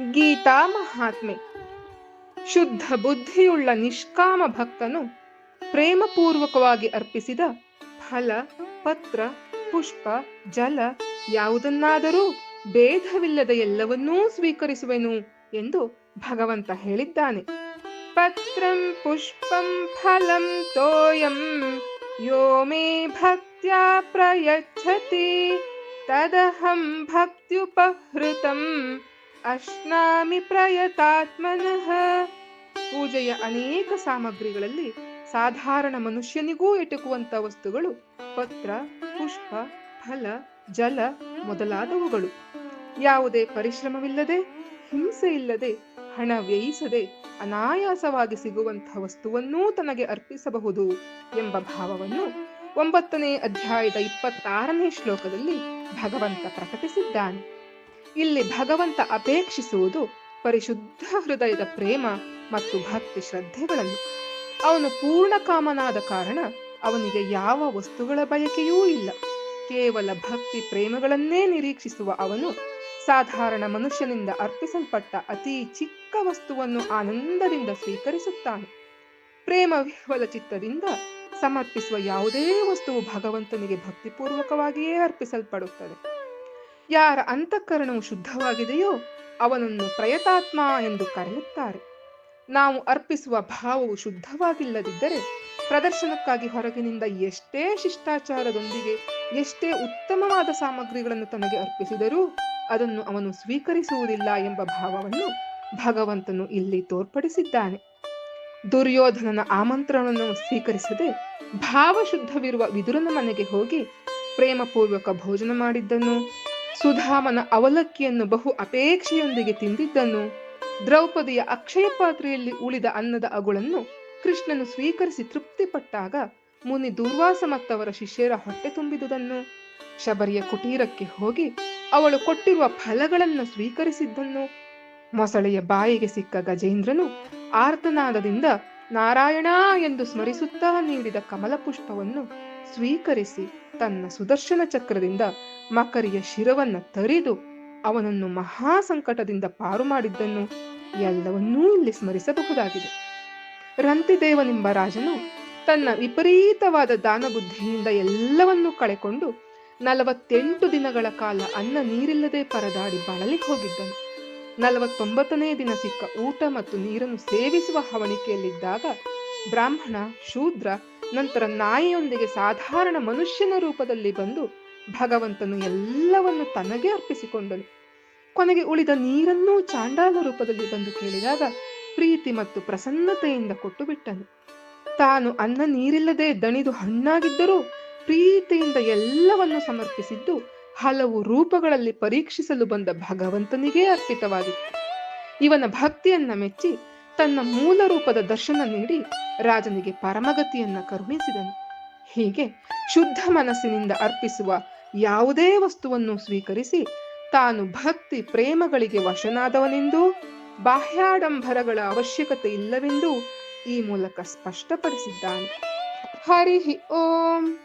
ಗೀತಾ ಮಹಾತ್ಮೆ. ಶುದ್ಧ ಬುದ್ಧಿಯುಳ್ಳ ನಿಷ್ಕಾಮ ಭಕ್ತನು ಪ್ರೇಮಪೂರ್ವಕವಾಗಿ ಅರ್ಪಿಸಿದ ಫಲ, ಪತ್ರ, ಪುಷ್ಪ, ಜಲ ಯಾವುದನ್ನಾದರೂ ಭೇದವಿಲ್ಲದ ಎಲ್ಲವನ್ನೂ ಸ್ವೀಕರಿಸುವೆನು ಎಂದು ಭಗವಂತ ಹೇಳಿದ್ದಾನೆ. ಪತ್ರಂ, ಪುಷ್ಪಂ, ಫಲಂ ತೋಯಂ, ಯೋ ಮೇ ಭಕ್ತ್ಯಾ ಪ್ರಯಚ್ಛತಿ, ತದಹಂ ಭಕ್ತ್ಯುಪಹೃತಂ ಅಶ್ನಾಮಿ ಪ್ರಯತಾತ್ಮನಃ. ಪೂಜೆಯ ಅನೇಕ ಸಾಮಗ್ರಿಗಳಲ್ಲಿ ಸಾಧಾರಣ ಮನುಷ್ಯನಿಗೂ ಎಟುಕುವಂತ ವಸ್ತುಗಳು ಪತ್ರ, ಪುಷ್ಪ, ಫಲ, ಜಲ ಮೊದಲಾದವುಗಳು. ಯಾವುದೇ ಪರಿಶ್ರಮವಿಲ್ಲದೆ ಹಿಂಸೆ ಇಲ್ಲದೆ ಹಣ ವ್ಯಯಿಸದೆ, ಅನಾಯಾಸವಾಗಿ ಸಿಗುವಂತಹ ವಸ್ತುವನ್ನೂ ತನಗೆ ಅರ್ಪಿಸಬಹುದು ಎಂಬ ಭಾವವನ್ನು ಒಂಬತ್ತನೇ ಅಧ್ಯಾಯದ ಇಪ್ಪತ್ತಾರನೇ ಶ್ಲೋಕದಲ್ಲಿ ಭಗವಂತ ಪ್ರಕಟಿಸಿದ್ದಾನೆ. ಇಲ್ಲಿ ಭಗವಂತ ಅಪೇಕ್ಷಿಸುವುದು ಪರಿಶುದ್ಧ ಹೃದಯದ ಪ್ರೇಮ ಮತ್ತು ಭಕ್ತಿ ಶ್ರದ್ಧೆಗಳನ್ನು. ಅವನು ಪೂರ್ಣ ಕಾಮನಾದ ಕಾರಣ ಅವನಿಗೆ ಯಾವ ವಸ್ತುಗಳ ಬಯಕೆಯೂ ಇಲ್ಲ. ಕೇವಲ ಭಕ್ತಿ ಪ್ರೇಮಗಳನ್ನೇ ನಿರೀಕ್ಷಿಸುವ ಅವನು ಸಾಧಾರಣ ಮನುಷ್ಯನಿಂದ ಅರ್ಪಿಸಲ್ಪಟ್ಟ ಅತಿ ಚಿಕ್ಕ ವಸ್ತುವನ್ನು ಆನಂದದಿಂದ ಸ್ವೀಕರಿಸುತ್ತಾನೆ. ಪ್ರೇಮ ವಿಹ್ವಲ ಚಿತ್ತದಿಂದ ಸಮರ್ಪಿಸುವ ಯಾವುದೇ ವಸ್ತುವು ಭಗವಂತನಿಗೆ ಭಕ್ತಿಪೂರ್ವಕವಾಗಿಯೇ ಅರ್ಪಿಸಲ್ಪಡುತ್ತದೆ. ಯಾರ ಅಂತಃಕರಣವು ಶುದ್ಧವಾಗಿದೆಯೋ ಅವನನ್ನು ಪ್ರಯತಾತ್ಮ ಎಂದು ಕರೆಯುತ್ತಾರೆ. ನಾವು ಅರ್ಪಿಸುವ ಭಾವವು ಶುದ್ಧವಾಗಿಲ್ಲದಿದ್ದರೆ ಪ್ರದರ್ಶನಕ್ಕಾಗಿ ಹೊರಗಿನಿಂದ ಎಷ್ಟೇ ಶಿಷ್ಟಾಚಾರದೊಂದಿಗೆ, ಎಷ್ಟೇ ಉತ್ತಮವಾದ ಸಾಮಗ್ರಿಗಳನ್ನು ತನಗೆ ಅರ್ಪಿಸಿದರೂ ಅದನ್ನು ಅವನು ಸ್ವೀಕರಿಸುವುದಿಲ್ಲ ಎಂಬ ಭಾವವನ್ನು ಭಗವಂತನು ಇಲ್ಲಿ ತೋರ್ಪಡಿಸಿದ್ದಾನೆ. ದುರ್ಯೋಧನನ ಆಮಂತ್ರಣವನ್ನು ಸ್ವೀಕರಿಸದೆ ಭಾವಶುದ್ಧವಿರುವ ವಿದುರನ ಮನೆಗೆ ಹೋಗಿ ಪ್ರೇಮಪೂರ್ವಕ ಭೋಜನ ಮಾಡಿದ್ದನ್ನು ಸುಧಾಮನ ಅವಲಕ್ಕಿಯನ್ನು ಬಹು ಅಪೇಕ್ಷೆಯೊಂದಿಗೆ ತಿಂದಿದ್ದನು. ದ್ರೌಪದಿಯ ಅಕ್ಷಯ ಪಾತ್ರೆಯಲ್ಲಿ ಉಳಿದ ಅನ್ನದ ಅಗುಳನ್ನು ಕೃಷ್ಣನು ಸ್ವೀಕರಿಸಿ ತೃಪ್ತಿಪಟ್ಟಾಗ ಮುನಿ ದುರ್ವಾಸ ಮತ್ತವರ ಶಿಷ್ಯರ ಹೊಟ್ಟೆ ತುಂಬಿದುದನ್ನು. ಶಬರಿಯ ಕುಟೀರಕ್ಕೆ ಹೋಗಿ ಅವಳು ಕೊಟ್ಟಿರುವ ಫಲಗಳನ್ನು ಸ್ವೀಕರಿಸಿದ್ದನ್ನು ಮೊಸಳೆಯ ಬಾಯಿಗೆ ಸಿಕ್ಕ ಗಜೇಂದ್ರನು ಆರ್ತನಾದದಿಂದ ನಾರಾಯಣ ಎಂದು ಸ್ಮರಿಸುತ್ತಾ ನೀಡಿದ ಕಮಲ ಪುಷ್ಪವನ್ನು ಸ್ವೀಕರಿಸಿ ತನ್ನ ಸುದರ್ಶನ ಚಕ್ರದಿಂದ ಮಕರಿಯ ಶಿರವನ್ನ ತರಿದು ಅವನನ್ನು ಮಹಾ ಸಂಕಟದಿಂದ ಪಾರು ಮಾಡಿದ್ದನ್ನು ಎಲ್ಲವನ್ನೂ ಇಲ್ಲಿ ಸ್ಮರಿಸಬಹುದಾಗಿದೆ. ರಂತಿದೇವನೆಂಬ ರಾಜನು ತನ್ನ ವಿಪರೀತವಾದ ದಾನಬುದ್ಧಿಯಿಂದ ಎಲ್ಲವನ್ನೂ ಕಳೆಕೊಂಡು ನಲವತ್ತೆಂಟು ದಿನಗಳ ಕಾಲ ಅನ್ನ ನೀರಿಲ್ಲದೆ ಪರದಾಡಿ ಬಳಲಿ ಹೋಗಿದ್ದನು. ನಲವತ್ತೊಂಬತ್ತನೇ ದಿನ ಸಿಕ್ಕ ಊಟ ಮತ್ತು ನೀರನ್ನು ಸೇವಿಸುವ ಹವಣಿಕೆಯಲ್ಲಿದ್ದಾಗ ಬ್ರಾಹ್ಮಣ ಶೂದ್ರ ನಂತರ ನಾಯಿಯೊಂದಿಗೆ ಸಾಧಾರಣ ಮನುಷ್ಯನ ರೂಪದಲ್ಲಿ ಬಂದು ಭಗವಂತನು ಎಲ್ಲವನ್ನು ತನಗೆ ಅರ್ಪಿಸಿಕೊಂಡನು. ಕೊನೆಗೆ ಉಳಿದ ನೀರನ್ನೂ ಚಾಂಡಾಲ ರೂಪದಲ್ಲಿ ಬಂದು ಕೇಳಿದಾಗ ಪ್ರೀತಿ ಮತ್ತು ಪ್ರಸನ್ನತೆಯಿಂದ ಕೊಟ್ಟು ಬಿಟ್ಟನು ತಾನು ಅನ್ನ ನೀರಿಲ್ಲದೆ ದಣಿದು ಹಣ್ಣಾಗಿದ್ದರೂ ಪ್ರೀತಿಯಿಂದ ಎಲ್ಲವನ್ನು ಸಮರ್ಪಿಸಿದ್ದು ಹಲವು ರೂಪಗಳಲ್ಲಿ ಪರೀಕ್ಷಿಸಲು ಬಂದ ಭಗವಂತನಿಗೇ ಅರ್ಪಿತವಾಗಿತ್ತು. ಇವನ ಭಕ್ತಿಯನ್ನ ಮೆಚ್ಚಿ ತನ್ನ ಮೂಲ ರೂಪದ ದರ್ಶನ ನೀಡಿ ರಾಜನಿಗೆ ಪರಮಗತಿಯನ್ನ ಕರುಣಿಸಿದನು. ಹೀಗೆ ಶುದ್ಧ ಮನಸ್ಸಿನಿಂದ ಅರ್ಪಿಸುವ ಯಾವುದೇ ವಸ್ತುವನ್ನು ಸ್ವೀಕರಿಸಿ ತಾನು ಭಕ್ತಿ ಪ್ರೇಮಗಳಿಗೆ ವಶನಾದವನೆಂದೂ, ಬಾಹ್ಯಾಡಂಬರಗಳ ಅವಶ್ಯಕತೆ ಇಲ್ಲವೆಂದೂ ಈ ಮೂಲಕ ಸ್ಪಷ್ಟಪಡಿಸಿದ್ದಾನೆ. ಹರಿ ಓಂ.